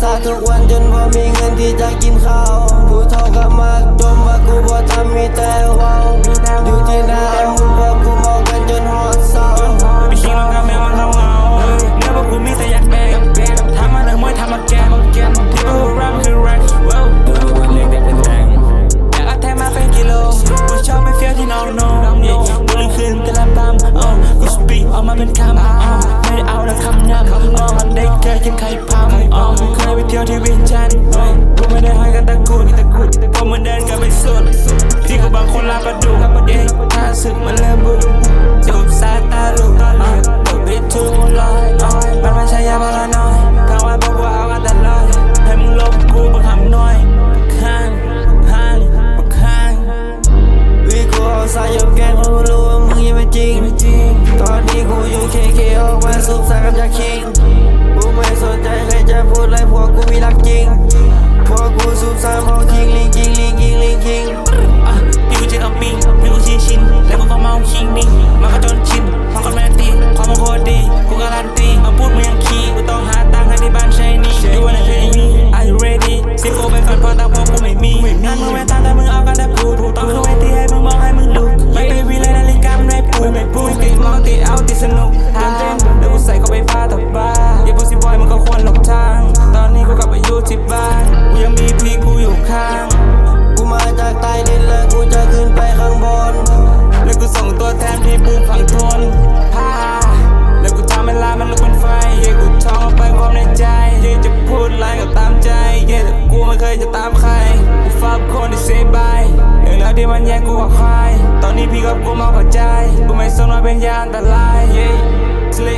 อแต่เศร้าสูบแต่สาทุกวันจนว่ามีเงินที่จะกินข้าวผู้เท่ากับมากจมว่ากูบ่ทำมีแต่ว้าอยู่ที่หน้ามึงพวกกูเมากันจนหอดเศร้าไปชิงรองกับแมวมันเงาเงาเนื้อพวกกูมีแต่อยากแบกทำมาเรื่งมวยทำมาแกมที่พวกกูรับคือแร็กดูวันเล็กได้เป็นแรงอยากเอาแทนมาเป็นกิโลกูชอบไปเฟี้ยวที่น้องโน้กูเลยขึ้นแต่ละปั๊มกูสปีกออกมาเป็นคำไม่ได้เอาแต่คำงามมองมันได้เกิดยังใคร ยไปเที่ยวที่วียงจันทร์กูไม่ได้ห้กันตะกูดพอมันเดินกันไปสุดพี่กูบางคนลาประดูถ้าศึกมันเริ่มบุกจูบสายตาลูกตาเลือกตกไปทุกลอยมันไม่ใช่ยาพาราน้อยกลางวันพวกกูเอากันแต่ลอยให้มึงลบกูบังคับน้อยข้างข้างข้างวีกูเอาสายยกแกงเพราะกูรู้ว่ามึงยังไม่จริงไม่จริงตอนนี้กูอยู่เคเคออกมาสูบสายกับยาคิงกูไม่สนใจใครจะพูด สูบสาเมาคิงลิงลิงกิง เคยจะตามใครกูฝาบคนที่เซบายเรื่องราวที่มันแย่งกูกับใคร ตอนนี้พี่กับกูมากับใจ กูไม่สนว่าเป็นยานแต่ลายเย่สลิ